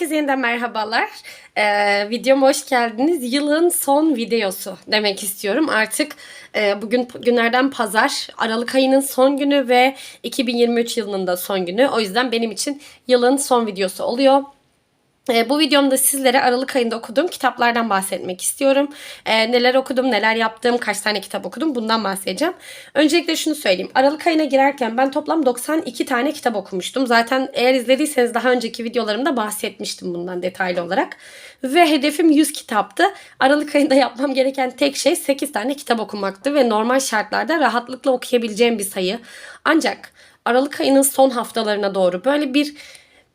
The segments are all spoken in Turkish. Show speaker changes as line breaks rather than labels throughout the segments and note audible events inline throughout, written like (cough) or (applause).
Herkese yeniden merhabalar. Ee, videoma hoş geldiniz. Yılın son videosu demek istiyorum. Artık e, bugün günlerden pazar. Aralık ayının son günü ve 2023 yılının da son günü. O yüzden benim için yılın son videosu oluyor. E, bu videomda sizlere Aralık ayında okuduğum kitaplardan bahsetmek istiyorum. E, neler okudum, neler yaptım, kaç tane kitap okudum bundan bahsedeceğim. Öncelikle şunu söyleyeyim. Aralık ayına girerken ben toplam 92 tane kitap okumuştum. Zaten eğer izlediyseniz daha önceki videolarımda bahsetmiştim bundan detaylı olarak. Ve hedefim 100 kitaptı. Aralık ayında yapmam gereken tek şey 8 tane kitap okumaktı ve normal şartlarda rahatlıkla okuyabileceğim bir sayı. Ancak Aralık ayının son haftalarına doğru böyle bir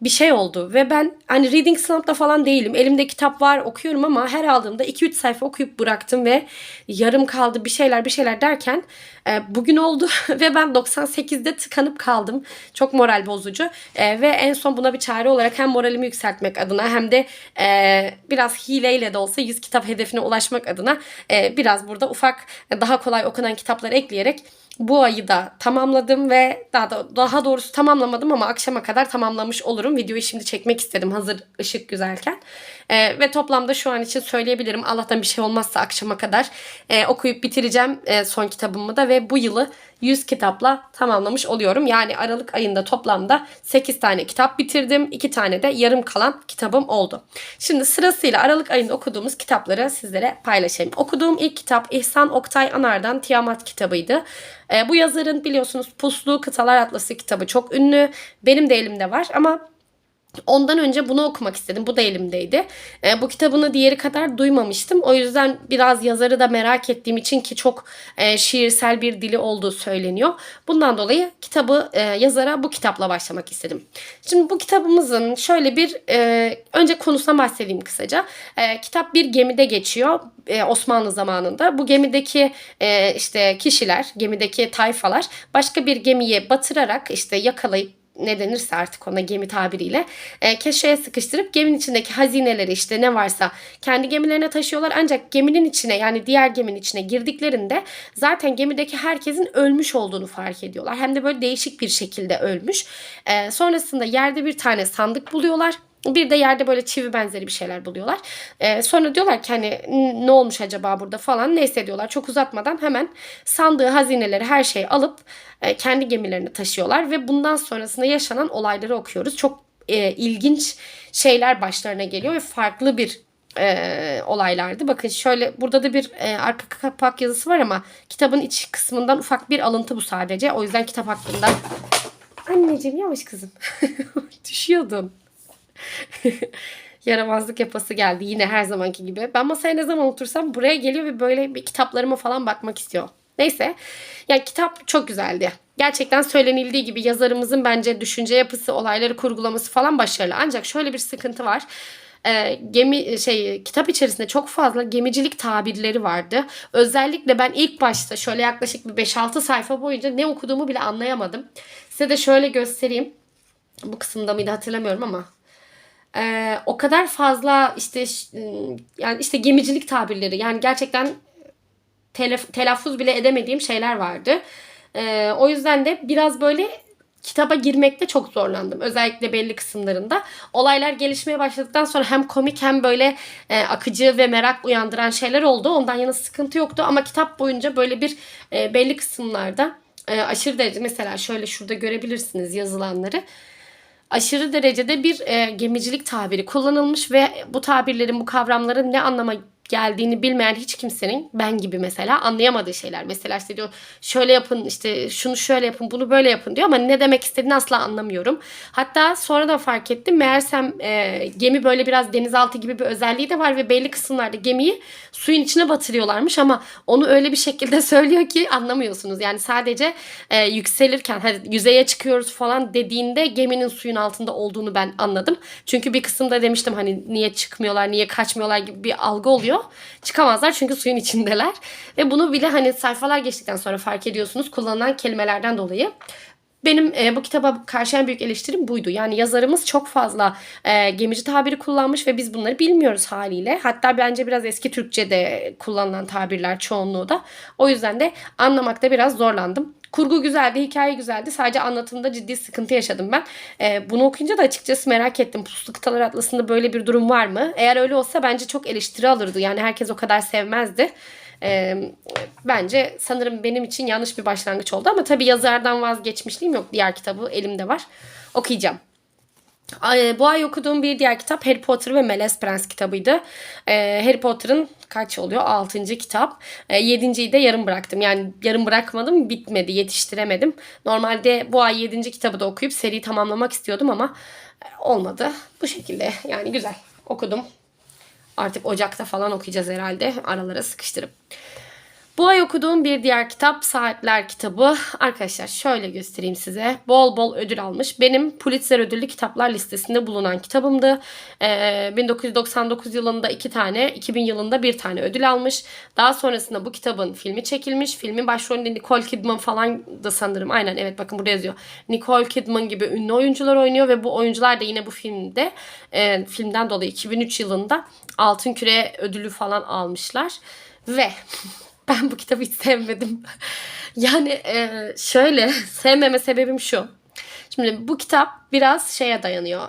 bir şey oldu ve ben hani reading slump'ta falan değilim. Elimde kitap var okuyorum ama her aldığımda 2-3 sayfa okuyup bıraktım ve yarım kaldı bir şeyler bir şeyler derken e, bugün oldu (laughs) ve ben 98'de tıkanıp kaldım. Çok moral bozucu e, ve en son buna bir çare olarak hem moralimi yükseltmek adına hem de e, biraz hileyle de olsa 100 kitap hedefine ulaşmak adına e, biraz burada ufak daha kolay okunan kitapları ekleyerek bu ayı da tamamladım ve daha da daha doğrusu tamamlamadım ama akşama kadar tamamlamış olurum. Videoyu şimdi çekmek istedim hazır ışık güzelken. E, ve toplamda şu an için söyleyebilirim. Allah'tan bir şey olmazsa akşama kadar e, okuyup bitireceğim e, son kitabımı da ve bu yılı 100 kitapla tamamlamış oluyorum. Yani Aralık ayında toplamda 8 tane kitap bitirdim. 2 tane de yarım kalan kitabım oldu. Şimdi sırasıyla Aralık ayında okuduğumuz kitapları sizlere paylaşayım. Okuduğum ilk kitap İhsan Oktay Anar'dan Tiamat kitabıydı. E, bu yazarın biliyorsunuz Puslu Kıtalar Atlası kitabı çok ünlü. Benim de elimde var ama Ondan önce bunu okumak istedim. Bu da elimdeydi. E, bu kitabını diğeri kadar duymamıştım. O yüzden biraz yazarı da merak ettiğim için ki çok e, şiirsel bir dili olduğu söyleniyor. Bundan dolayı kitabı e, yazara bu kitapla başlamak istedim. Şimdi bu kitabımızın şöyle bir e, önce konusuna bahsedeyim kısaca. E, kitap bir gemide geçiyor e, Osmanlı zamanında. Bu gemideki e, işte kişiler, gemideki tayfalar başka bir gemiye batırarak işte yakalayıp ne denirse artık ona gemi tabiriyle e, keşeye sıkıştırıp geminin içindeki hazineleri işte ne varsa kendi gemilerine taşıyorlar. Ancak geminin içine yani diğer geminin içine girdiklerinde zaten gemideki herkesin ölmüş olduğunu fark ediyorlar. Hem de böyle değişik bir şekilde ölmüş. E, sonrasında yerde bir tane sandık buluyorlar. Bir de yerde böyle çivi benzeri bir şeyler buluyorlar. Ee, sonra diyorlar ki hani ne olmuş acaba burada falan neyse diyorlar. Çok uzatmadan hemen sandığı hazineleri her şeyi alıp e, kendi gemilerine taşıyorlar. Ve bundan sonrasında yaşanan olayları okuyoruz. Çok e, ilginç şeyler başlarına geliyor ve farklı bir e, olaylardı. Bakın şöyle burada da bir e, arka kapak yazısı var ama kitabın iç kısmından ufak bir alıntı bu sadece. O yüzden kitap hakkında... Anneciğim yavaş kızım. (laughs) Düşüyordun. (laughs) Yaramazlık yapası geldi yine her zamanki gibi. Ben masaya ne zaman otursam buraya geliyor ve böyle bir kitaplarıma falan bakmak istiyor. Neyse. Yani kitap çok güzeldi. Gerçekten söylenildiği gibi yazarımızın bence düşünce yapısı, olayları kurgulaması falan başarılı. Ancak şöyle bir sıkıntı var. E, gemi şey kitap içerisinde çok fazla gemicilik tabirleri vardı. Özellikle ben ilk başta şöyle yaklaşık bir 5-6 sayfa boyunca ne okuduğumu bile anlayamadım. Size de şöyle göstereyim. Bu kısımda mıydı hatırlamıyorum ama ee, o kadar fazla işte yani işte gemicilik tabirleri yani gerçekten telaf- telaffuz bile edemediğim şeyler vardı. Ee, o yüzden de biraz böyle kitaba girmekte çok zorlandım. Özellikle belli kısımlarında. Olaylar gelişmeye başladıktan sonra hem komik hem böyle e, akıcı ve merak uyandıran şeyler oldu. Ondan yana sıkıntı yoktu ama kitap boyunca böyle bir e, belli kısımlarda e, aşırı derece mesela şöyle şurada görebilirsiniz yazılanları aşırı derecede bir e, gemicilik tabiri kullanılmış ve bu tabirlerin, bu kavramların ne anlama geldiğini bilmeyen hiç kimsenin ben gibi mesela anlayamadığı şeyler. Mesela işte diyor şöyle yapın işte şunu şöyle yapın bunu böyle yapın diyor ama ne demek istediğini asla anlamıyorum. Hatta sonradan fark ettim meğersem e, gemi böyle biraz denizaltı gibi bir özelliği de var ve belli kısımlarda gemiyi suyun içine batırıyorlarmış ama onu öyle bir şekilde (laughs) söylüyor ki anlamıyorsunuz. Yani sadece e, yükselirken hadi yüzeye çıkıyoruz falan dediğinde geminin suyun altında olduğunu ben anladım. Çünkü bir kısımda demiştim hani niye çıkmıyorlar niye kaçmıyorlar gibi bir algı oluyor oluyor. Çıkamazlar çünkü suyun içindeler. Ve bunu bile hani sayfalar geçtikten sonra fark ediyorsunuz kullanılan kelimelerden dolayı. Benim e, bu kitaba karşı en büyük eleştirim buydu. Yani yazarımız çok fazla e, gemici tabiri kullanmış ve biz bunları bilmiyoruz haliyle. Hatta bence biraz eski Türkçe'de kullanılan tabirler çoğunluğu da. O yüzden de anlamakta biraz zorlandım. Kurgu güzeldi, hikaye güzeldi. Sadece anlatımda ciddi sıkıntı yaşadım ben. Ee, bunu okuyunca da açıkçası merak ettim. Puslu Kıtalar Atlası'nda böyle bir durum var mı? Eğer öyle olsa bence çok eleştiri alırdı. Yani herkes o kadar sevmezdi. Ee, bence sanırım benim için yanlış bir başlangıç oldu. Ama tabii yazardan vazgeçmişliğim yok. Diğer kitabı elimde var. Okuyacağım. Ay, Bu ay okuduğum bir diğer kitap Harry Potter ve Melez Prens kitabıydı. Ee, Harry Potter'ın kaç oluyor? 6. kitap. Ee, 7.yi de yarım bıraktım. Yani yarım bırakmadım bitmedi yetiştiremedim. Normalde bu ay 7. kitabı da okuyup seriyi tamamlamak istiyordum ama e, olmadı. Bu şekilde yani güzel okudum. Artık Ocak'ta falan okuyacağız herhalde aralara sıkıştırıp. Bu ay okuduğum bir diğer kitap Saatler kitabı. Arkadaşlar şöyle göstereyim size. Bol bol ödül almış. Benim Pulitzer ödüllü kitaplar listesinde bulunan kitabımdı. Ee, 1999 yılında iki tane, 2000 yılında bir tane ödül almış. Daha sonrasında bu kitabın filmi çekilmiş. Filmin başrolünde Nicole Kidman falan da sanırım. Aynen evet bakın burada yazıyor. Nicole Kidman gibi ünlü oyuncular oynuyor ve bu oyuncular da yine bu filmde e, filmden dolayı 2003 yılında Altın Küre ödülü falan almışlar. Ve (laughs) (laughs) ben bu kitabı hiç sevmedim. yani e, şöyle sevmeme sebebim şu. Şimdi bu kitap biraz şeye dayanıyor.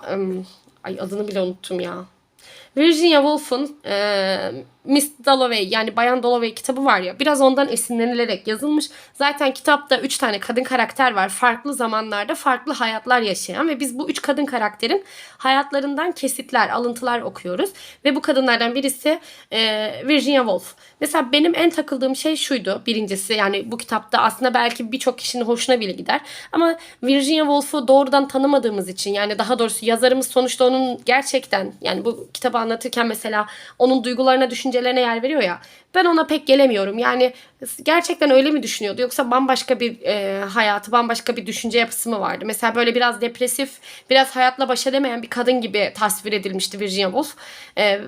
Ay adını bile unuttum ya. Virginia Woolf'un e, Miss Dalloway yani Bayan Dalloway kitabı var ya biraz ondan esinlenilerek yazılmış. Zaten kitapta 3 tane kadın karakter var. Farklı zamanlarda farklı hayatlar yaşayan ve biz bu 3 kadın karakterin hayatlarından kesitler, alıntılar okuyoruz. Ve bu kadınlardan birisi e, Virginia Woolf. Mesela benim en takıldığım şey şuydu birincisi yani bu kitapta aslında belki birçok kişinin hoşuna bile gider. Ama Virginia Woolf'u doğrudan tanımadığımız için yani daha doğrusu yazarımız sonuçta onun gerçekten yani bu kitabı anlatırken mesela onun duygularına düşüncelerine yer veriyor ya ben ona pek gelemiyorum. Yani gerçekten öyle mi düşünüyordu yoksa bambaşka bir e, hayatı, bambaşka bir düşünce yapısı mı vardı? Mesela böyle biraz depresif, biraz hayatla baş edemeyen bir kadın gibi tasvir edilmişti Virginia Woolf. E,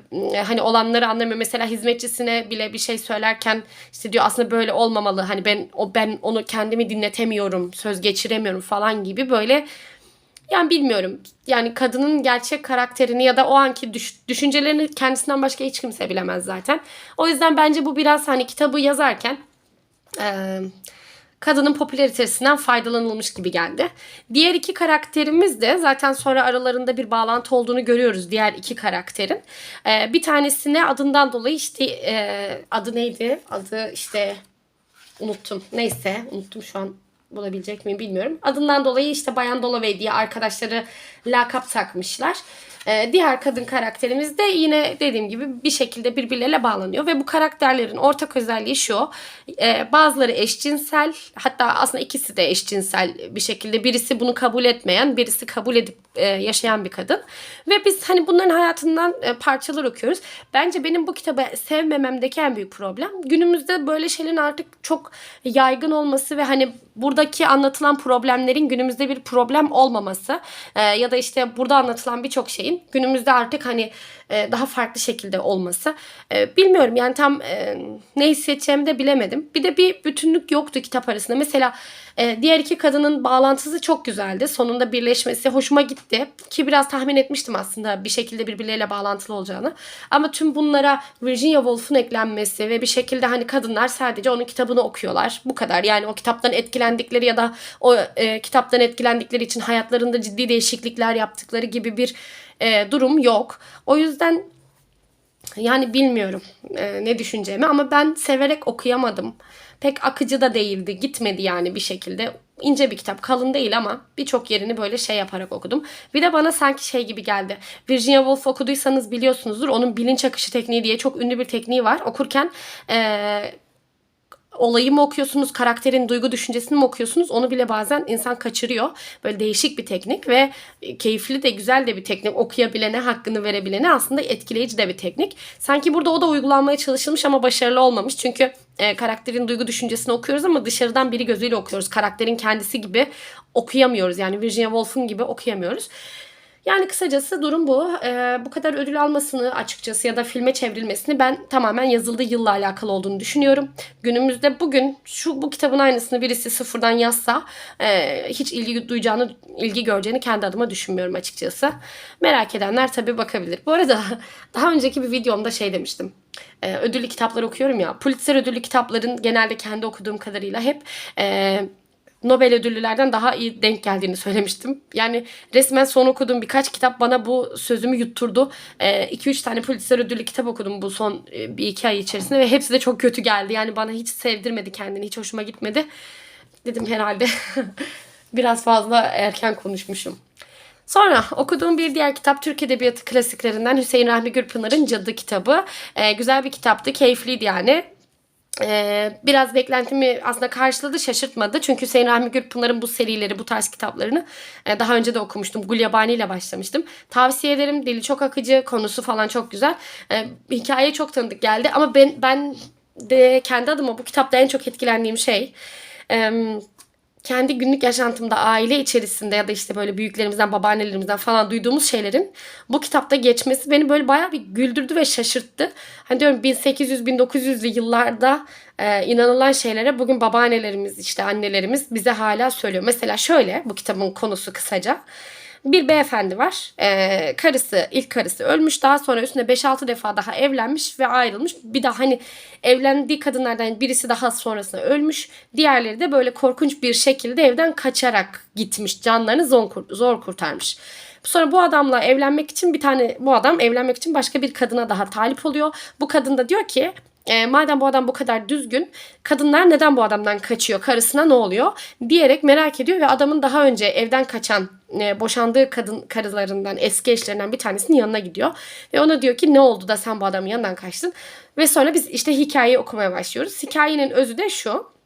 hani olanları anlamıyor. Mesela hizmetçisine bile bir şey söylerken işte diyor aslında böyle olmamalı. Hani ben o ben onu kendimi dinletemiyorum, söz geçiremiyorum falan gibi böyle yani bilmiyorum. Yani kadının gerçek karakterini ya da o anki düş- düşüncelerini kendisinden başka hiç kimse bilemez zaten. O yüzden bence bu biraz hani kitabı yazarken eee, kadının popülaritesinden faydalanılmış gibi geldi. Diğer iki karakterimiz de zaten sonra aralarında bir bağlantı olduğunu görüyoruz diğer iki karakterin. Eee, bir tanesine adından dolayı işte eee, adı neydi? Adı işte unuttum. Neyse unuttum şu an bulabilecek miyim bilmiyorum. Adından dolayı işte Bayan Dalloway diye arkadaşları lakap takmışlar. Ee, diğer kadın karakterimiz de yine dediğim gibi bir şekilde birbirleriyle bağlanıyor ve bu karakterlerin ortak özelliği şu. Ee, bazıları eşcinsel hatta aslında ikisi de eşcinsel bir şekilde birisi bunu kabul etmeyen birisi kabul edip e, yaşayan bir kadın ve biz hani bunların hayatından e, parçalar okuyoruz. Bence benim bu kitabı sevmememdeki en büyük problem günümüzde böyle şeylerin artık çok yaygın olması ve hani buradaki anlatılan problemlerin günümüzde bir problem olmaması e, ya da işte burada anlatılan birçok şeyin günümüzde artık hani e, daha farklı şekilde olması. E, bilmiyorum yani tam e, ne hissedeceğimi de bilemedim. Bir de bir bütünlük yoktu kitap arasında. Mesela e, diğer iki kadının bağlantısı çok güzeldi. Sonunda birleşmesi hoşuma gitti. Ki biraz tahmin etmiştim aslında bir şekilde birbirleriyle bağlantılı olacağını. Ama tüm bunlara Virginia Woolf'un eklenmesi ve bir şekilde hani kadınlar sadece onun kitabını okuyorlar. Bu kadar. Yani o kitaptan etkilendikleri ya da o e, kitaptan etkilendikleri için hayatlarında ciddi değişiklikler yaptıkları gibi bir e, durum yok. O yüzden yani bilmiyorum e, ne düşüneceğimi ama ben severek okuyamadım. Pek akıcı da değildi. Gitmedi yani bir şekilde. İnce bir kitap. Kalın değil ama birçok yerini böyle şey yaparak okudum. Bir de bana sanki şey gibi geldi. Virginia Woolf okuduysanız biliyorsunuzdur. Onun bilinç akışı tekniği diye çok ünlü bir tekniği var. Okurken eee olayı mı okuyorsunuz, karakterin duygu düşüncesini mi okuyorsunuz onu bile bazen insan kaçırıyor. Böyle değişik bir teknik ve keyifli de güzel de bir teknik. Okuyabilene, hakkını verebilene aslında etkileyici de bir teknik. Sanki burada o da uygulanmaya çalışılmış ama başarılı olmamış. Çünkü e, karakterin duygu düşüncesini okuyoruz ama dışarıdan biri gözüyle okuyoruz. Karakterin kendisi gibi okuyamıyoruz. Yani Virginia Woolf'un gibi okuyamıyoruz. Yani kısacası durum bu. Ee, bu kadar ödül almasını açıkçası ya da filme çevrilmesini ben tamamen yazıldığı yılla alakalı olduğunu düşünüyorum. Günümüzde bugün şu bu kitabın aynısını birisi sıfırdan yazsa e, hiç ilgi duyacağını, ilgi göreceğini kendi adıma düşünmüyorum açıkçası. Merak edenler tabii bakabilir. Bu arada (laughs) daha önceki bir videomda şey demiştim. Ee, ödüllü kitaplar okuyorum ya. Pulitzer ödüllü kitapların genelde kendi okuduğum kadarıyla hep e, Nobel ödüllülerden daha iyi denk geldiğini söylemiştim. Yani resmen son okuduğum birkaç kitap bana bu sözümü yutturdu. 2-3 tane Pulitzer ödüllü kitap okudum bu son e, bir iki ay içerisinde ve hepsi de çok kötü geldi. Yani bana hiç sevdirmedi kendini, hiç hoşuma gitmedi. Dedim herhalde (laughs) biraz fazla erken konuşmuşum. Sonra okuduğum bir diğer kitap Türk Edebiyatı klasiklerinden Hüseyin Rahmi Gürpınar'ın Cadı kitabı. Ee, güzel bir kitaptı, keyifliydi yani. Ee, biraz beklentimi aslında karşıladı, şaşırtmadı. Çünkü Hüseyin Rahmi Gürpınar'ın bu serileri, bu tarz kitaplarını e, daha önce de okumuştum. Gulyabani ile başlamıştım. Tavsiye ederim. Dili çok akıcı, konusu falan çok güzel. E, hikaye çok tanıdık geldi ama ben ben de kendi adıma bu kitapta en çok etkilendiğim şey... E, kendi günlük yaşantımda aile içerisinde ya da işte böyle büyüklerimizden, babaannelerimizden falan duyduğumuz şeylerin bu kitapta geçmesi beni böyle bayağı bir güldürdü ve şaşırttı. Hani diyorum 1800-1900'lü yıllarda e, inanılan şeylere bugün babaannelerimiz işte annelerimiz bize hala söylüyor. Mesela şöyle bu kitabın konusu kısaca bir beyefendi var. Ee, karısı, ilk karısı ölmüş. Daha sonra üstüne 5-6 defa daha evlenmiş ve ayrılmış. Bir daha hani evlendiği kadınlardan birisi daha sonrasında ölmüş. Diğerleri de böyle korkunç bir şekilde evden kaçarak gitmiş. Canlarını zor, zor kurtarmış. Sonra bu adamla evlenmek için bir tane bu adam evlenmek için başka bir kadına daha talip oluyor. Bu kadın da diyor ki e, madem bu adam bu kadar düzgün kadınlar neden bu adamdan kaçıyor karısına ne oluyor diyerek merak ediyor ve adamın daha önce evden kaçan e, boşandığı kadın karılarından eski eşlerinden bir tanesinin yanına gidiyor ve ona diyor ki ne oldu da sen bu adamın yanından kaçtın? Ve sonra biz işte hikayeyi okumaya başlıyoruz. Hikayenin özü de şu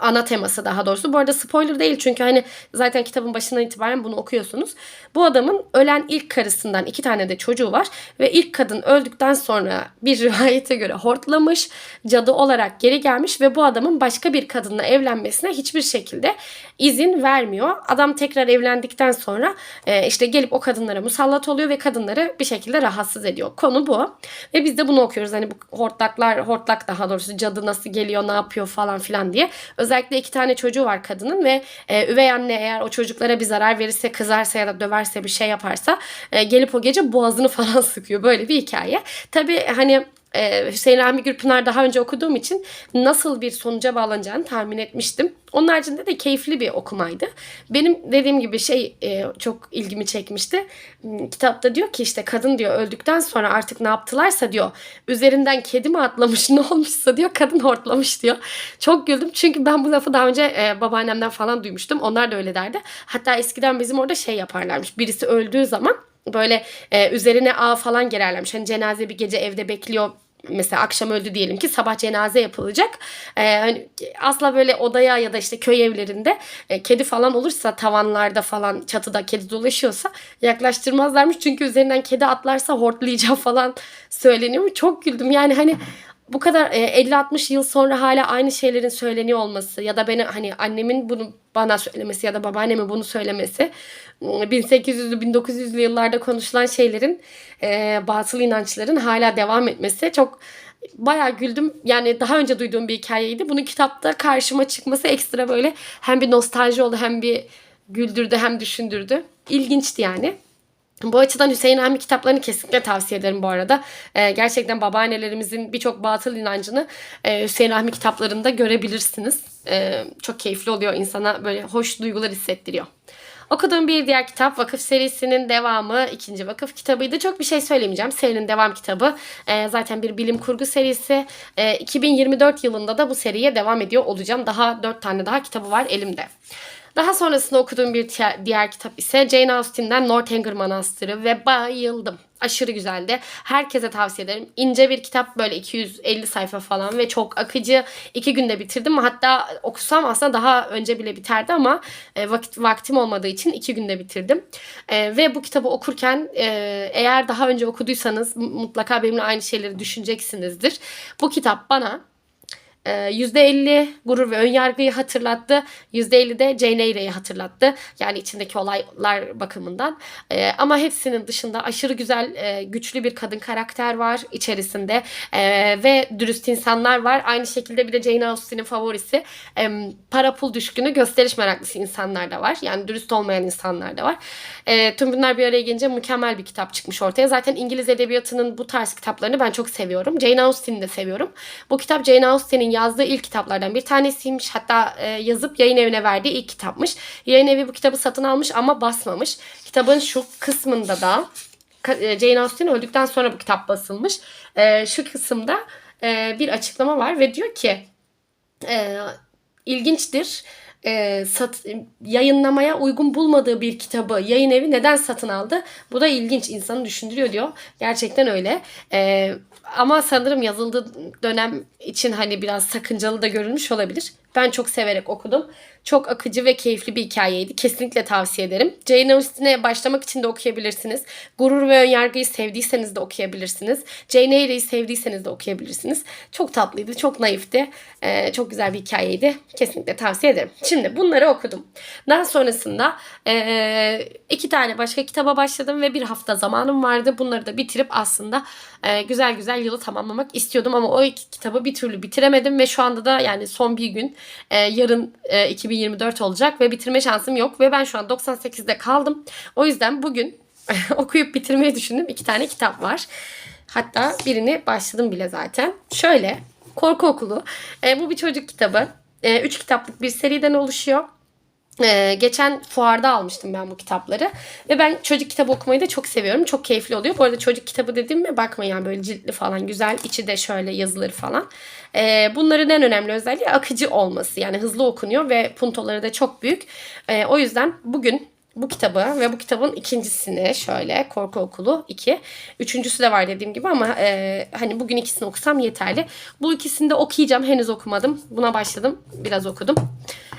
ana teması daha doğrusu. Bu arada spoiler değil çünkü hani zaten kitabın başından itibaren bunu okuyorsunuz. Bu adamın ölen ilk karısından iki tane de çocuğu var ve ilk kadın öldükten sonra bir (laughs) rivayete göre hortlamış, cadı olarak geri gelmiş ve bu adamın başka bir kadınla evlenmesine hiçbir şekilde izin vermiyor. Adam tekrar evlendikten sonra e, işte gelip o kadınlara musallat oluyor ve kadınları bir şekilde rahatsız ediyor. Konu bu. Ve biz de bunu okuyoruz. Hani bu hortlaklar, hortlak daha doğrusu cadı nasıl geliyor, ne yapıyor falan filan diye. Özellikle iki tane çocuğu var kadının ve e, üvey anne eğer o çocuklara bir zarar verirse, kızarsa ya da döverse bir şey yaparsa e, gelip o gece boğazını (laughs) falan sıkıyor. Böyle bir hikaye. Tabii hani e, Hüseyin Rahmi Gürpınar daha önce okuduğum için nasıl bir sonuca bağlanacağını tahmin etmiştim. Onun haricinde de keyifli bir okumaydı. Benim dediğim gibi şey e, çok ilgimi çekmişti. Hmm, kitapta diyor ki işte kadın diyor öldükten sonra artık ne yaptılarsa diyor üzerinden kedi mi atlamış (laughs) ne olmuşsa diyor kadın hortlamış diyor. Çok güldüm çünkü ben bu lafı daha önce e, babaannemden falan duymuştum. Onlar da öyle derdi. Hatta eskiden bizim orada şey yaparlarmış. Birisi öldüğü zaman böyle e, üzerine ağ falan gererlermiş. Hani cenaze bir gece evde bekliyor mesela akşam öldü diyelim ki sabah cenaze yapılacak. Ee, hani asla böyle odaya ya da işte köy evlerinde e, kedi falan olursa tavanlarda falan çatıda kedi dolaşıyorsa yaklaştırmazlarmış. Çünkü üzerinden kedi atlarsa hortlayacak falan söyleniyor. Çok güldüm. Yani hani bu kadar e, 50-60 yıl sonra hala aynı şeylerin söyleniyor olması ya da beni hani annemin bunu bana söylemesi ya da babaannemin bunu söylemesi 1800'lü 1900'lü yıllarda konuşulan şeylerin e, batıl inançların hala devam etmesi çok bayağı güldüm. Yani daha önce duyduğum bir hikayeydi. Bunun kitapta karşıma çıkması ekstra böyle hem bir nostalji oldu hem bir güldürdü hem düşündürdü. İlginçti yani. Bu açıdan Hüseyin Rahmi kitaplarını kesinlikle tavsiye ederim bu arada. Ee, gerçekten babaannelerimizin birçok batıl inancını e, Hüseyin Rahmi kitaplarında görebilirsiniz. Ee, çok keyifli oluyor insana böyle hoş duygular hissettiriyor. Okuduğum bir diğer kitap Vakıf serisinin devamı ikinci vakıf kitabıydı. Çok bir şey söylemeyeceğim. Serinin devam kitabı. Ee, zaten bir bilim kurgu serisi. Ee, 2024 yılında da bu seriye devam ediyor olacağım. Daha dört tane daha kitabı var elimde. Daha sonrasında okuduğum bir diğer kitap ise Jane Austen'den Northanger Manastırı ve bayıldım. Aşırı güzeldi. Herkese tavsiye ederim. İnce bir kitap böyle 250 sayfa falan ve çok akıcı. İki günde bitirdim. Hatta okusam aslında daha önce bile biterdi ama e, vakit vaktim olmadığı için iki günde bitirdim. E, ve bu kitabı okurken e, eğer daha önce okuduysanız mutlaka benimle aynı şeyleri düşüneceksinizdir. Bu kitap bana %50 ee, gurur ve önyargıyı hatırlattı. %50 de Jane Eyre'yi hatırlattı. Yani içindeki olaylar bakımından. Ee, ama hepsinin dışında aşırı güzel, e, güçlü bir kadın karakter var içerisinde. Ee, ve dürüst insanlar var. Aynı şekilde bir de Jane Austen'in favorisi para pul düşkünü, gösteriş meraklısı insanlar da var. Yani dürüst olmayan insanlar da var. Tüm bunlar bir araya gelince mükemmel bir kitap çıkmış ortaya. Zaten İngiliz edebiyatının bu tarz kitaplarını ben çok seviyorum. Jane Austen'i de seviyorum. Bu kitap Jane Austen'in yazdığı ilk kitaplardan bir tanesiymiş. Hatta e, yazıp yayın evine verdiği ilk kitapmış. Yayın evi bu kitabı satın almış ama basmamış. Kitabın şu kısmında da e, Jane Austen öldükten sonra bu kitap basılmış. E, şu kısımda e, bir açıklama var ve diyor ki e, ilginçtir. E, sat, yayınlamaya uygun bulmadığı bir kitabı yayın evi neden satın aldı? Bu da ilginç insanı düşündürüyor diyor. Gerçekten öyle. E, ama sanırım yazıldığı dönem için hani biraz sakıncalı da görülmüş olabilir. Ben çok severek okudum. Çok akıcı ve keyifli bir hikayeydi. Kesinlikle tavsiye ederim. Jane Austen'e başlamak için de okuyabilirsiniz. Gurur ve Önyargıyı sevdiyseniz de okuyabilirsiniz. Jane Eyre'yi sevdiyseniz de okuyabilirsiniz. Çok tatlıydı, çok naifti. Ee, çok güzel bir hikayeydi. Kesinlikle tavsiye ederim. Şimdi bunları okudum. Daha sonrasında ee, iki tane başka kitaba başladım ve bir hafta zamanım vardı. Bunları da bitirip aslında ee, güzel güzel yılı tamamlamak istiyordum ama o iki kitabı bir türlü bitiremedim ve şu anda da yani son bir gün e, yarın e, 2024 olacak ve bitirme şansım yok ve ben şu an 98'de kaldım. O yüzden bugün (laughs) okuyup bitirmeyi düşündüm. iki tane kitap var. Hatta birini başladım bile zaten. Şöyle Korku Okulu. E, bu bir çocuk kitabı. E, üç kitaplık bir seriden oluşuyor. Ee, geçen fuarda almıştım ben bu kitapları. Ve ben çocuk kitabı okumayı da çok seviyorum. Çok keyifli oluyor. Bu arada çocuk kitabı dedim mi bakmayın yani böyle ciltli falan güzel. içi de şöyle yazıları falan. Ee, bunların en önemli özelliği akıcı olması. Yani hızlı okunuyor ve puntoları da çok büyük. Ee, o yüzden bugün bu kitabı ve bu kitabın ikincisini şöyle Korku Okulu 2. Üçüncüsü de var dediğim gibi ama e, hani bugün ikisini okusam yeterli. Bu ikisini de okuyacağım. Henüz okumadım. Buna başladım. Biraz okudum.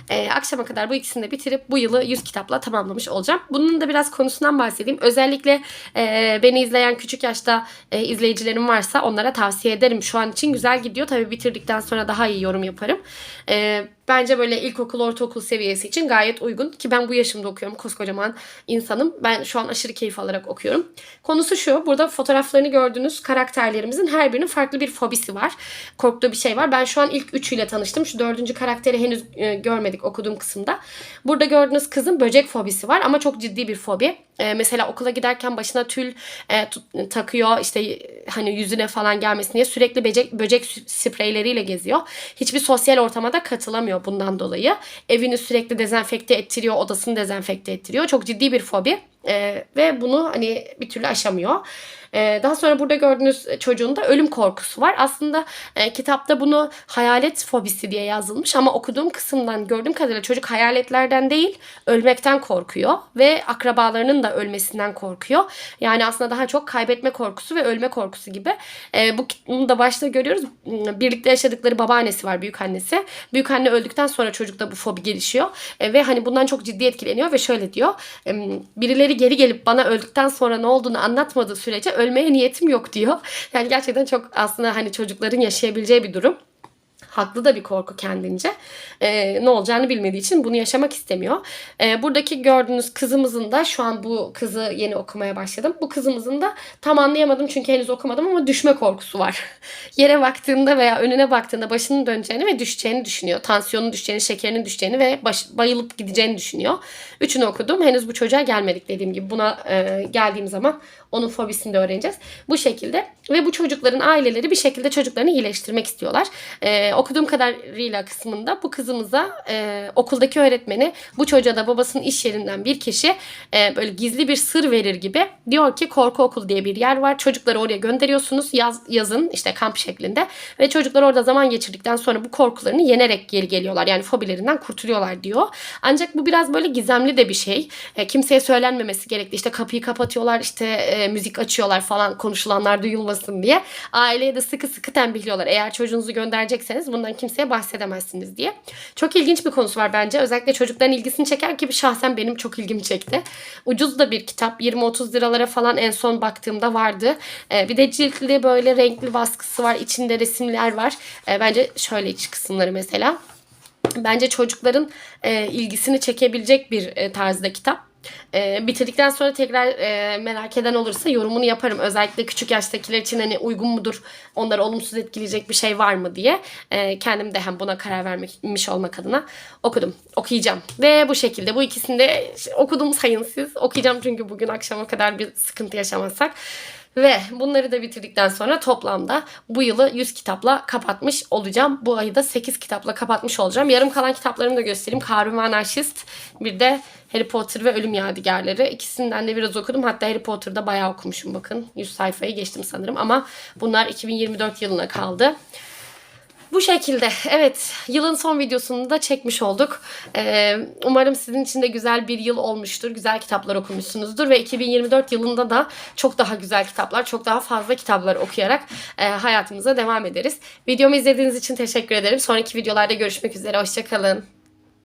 E, akşama kadar bu ikisini de bitirip bu yılı 100 kitapla tamamlamış olacağım. Bunun da biraz konusundan bahsedeyim. Özellikle e, beni izleyen küçük yaşta e, izleyicilerim varsa onlara tavsiye ederim. Şu an için güzel gidiyor. Tabii bitirdikten sonra daha iyi yorum yaparım. E, bence böyle ilkokul, ortaokul seviyesi için gayet uygun. Ki ben bu yaşımda okuyorum. Koskocaman insanım. Ben şu an aşırı keyif alarak okuyorum. Konusu şu. Burada fotoğraflarını gördüğünüz karakterlerimizin her birinin farklı bir fobisi var. Korktuğu bir şey var. Ben şu an ilk üçüyle tanıştım. Şu dördüncü karakteri henüz e, görmedik okuduğum kısımda. Burada gördüğünüz kızın böcek fobisi var ama çok ciddi bir fobi. E, mesela okula giderken başına tül e, tut- takıyor. İşte hani yüzüne falan gelmesin diye sürekli böcek, böcek spreyleriyle geziyor. Hiçbir sosyal ortama da katılamıyor bundan dolayı. Evini sürekli dezenfekte ettiriyor, odasını dezenfekte ettiriyor. Çok ciddi bir fobi. Ee, ve bunu hani bir türlü aşamıyor. Ee, daha sonra burada gördüğünüz çocuğun da ölüm korkusu var. Aslında e, kitapta bunu hayalet fobisi diye yazılmış ama okuduğum kısımdan gördüğüm kadarıyla çocuk hayaletlerden değil ölmekten korkuyor ve akrabalarının da ölmesinden korkuyor. Yani aslında daha çok kaybetme korkusu ve ölme korkusu gibi. Ee, bu bunu da başta görüyoruz. Birlikte yaşadıkları babaannesi var, büyük annesi. Büyük anne öldükten sonra çocukta bu fobi gelişiyor E, ve hani bundan çok ciddi etkileniyor ve şöyle diyor. em, Birileri geri gelip bana öldükten sonra ne olduğunu anlatmadığı sürece ölmeye niyetim yok diyor. Yani gerçekten çok aslında hani çocukların yaşayabileceği bir durum. Haklı da bir korku kendince. Ee, ne olacağını bilmediği için bunu yaşamak istemiyor. Ee, buradaki gördüğünüz kızımızın da şu an bu kızı yeni okumaya başladım. Bu kızımızın da tam anlayamadım çünkü henüz okumadım ama düşme korkusu var. (laughs) Yere baktığında veya önüne baktığında başının döneceğini ve düşeceğini düşünüyor. Tansiyonun düşeceğini, şekerinin düşeceğini ve baş, bayılıp gideceğini düşünüyor. Üçünü okudum. Henüz bu çocuğa gelmedik dediğim gibi. Buna e, geldiğim zaman onun fobisini de öğreneceğiz. Bu şekilde ve bu çocukların aileleri bir şekilde çocuklarını iyileştirmek istiyorlar. Ee, okuduğum kadarıyla kısmında bu kızımıza e, okuldaki öğretmeni bu çocuğa da babasının iş yerinden bir kişi e, böyle gizli bir sır verir gibi diyor ki korku okul diye bir yer var. Çocukları oraya gönderiyorsunuz yaz, yazın işte kamp şeklinde ve çocuklar orada zaman geçirdikten sonra bu korkularını yenerek geri geliyorlar. Yani fobilerinden kurtuluyorlar diyor. Ancak bu biraz böyle gizemli de bir şey. E, kimseye söylenmemesi gerekli. İşte kapıyı kapatıyorlar işte e, müzik açıyorlar falan konuşulanlar duyulmasın diye. Aileye de sıkı sıkı tembihliyorlar. Eğer çocuğunuzu gönderecekseniz bundan kimseye bahsedemezsiniz diye. Çok ilginç bir konusu var bence. Özellikle çocukların ilgisini çeker ki şahsen benim çok ilgimi çekti. Ucuz da bir kitap. 20-30 liralara falan en son baktığımda vardı. E, bir de ciltli böyle renkli baskısı var. İçinde resimler var. E, bence şöyle iç kısımları mesela. Bence çocukların e, ilgisini çekebilecek bir e, tarzda kitap. E, bitirdikten sonra tekrar e, merak eden olursa yorumunu yaparım. Özellikle küçük yaştakiler için hani uygun mudur, onları olumsuz etkileyecek bir şey var mı diye. E, kendim de hem buna karar vermiş olmak adına okudum. Okuyacağım. Ve bu şekilde bu ikisini de okudum sayın siz. Okuyacağım çünkü bugün akşama kadar bir sıkıntı yaşamazsak. Ve bunları da bitirdikten sonra toplamda bu yılı 100 kitapla kapatmış olacağım. Bu ayı da 8 kitapla kapatmış olacağım. Yarım kalan kitaplarımı da göstereyim. Karun ve Anarşist. Bir de Harry Potter ve Ölüm Yadigarları. İkisinden de biraz okudum. Hatta Harry Potter'da bayağı okumuşum bakın. 100 sayfayı geçtim sanırım ama bunlar 2024 yılına kaldı. Bu şekilde evet yılın son videosunu da çekmiş olduk. Ee, umarım sizin için de güzel bir yıl olmuştur. Güzel kitaplar okumuşsunuzdur ve 2024 yılında da çok daha güzel kitaplar, çok daha fazla kitaplar okuyarak e, hayatımıza devam ederiz. Videomu izlediğiniz için teşekkür ederim. Sonraki videolarda görüşmek üzere. Hoşçakalın.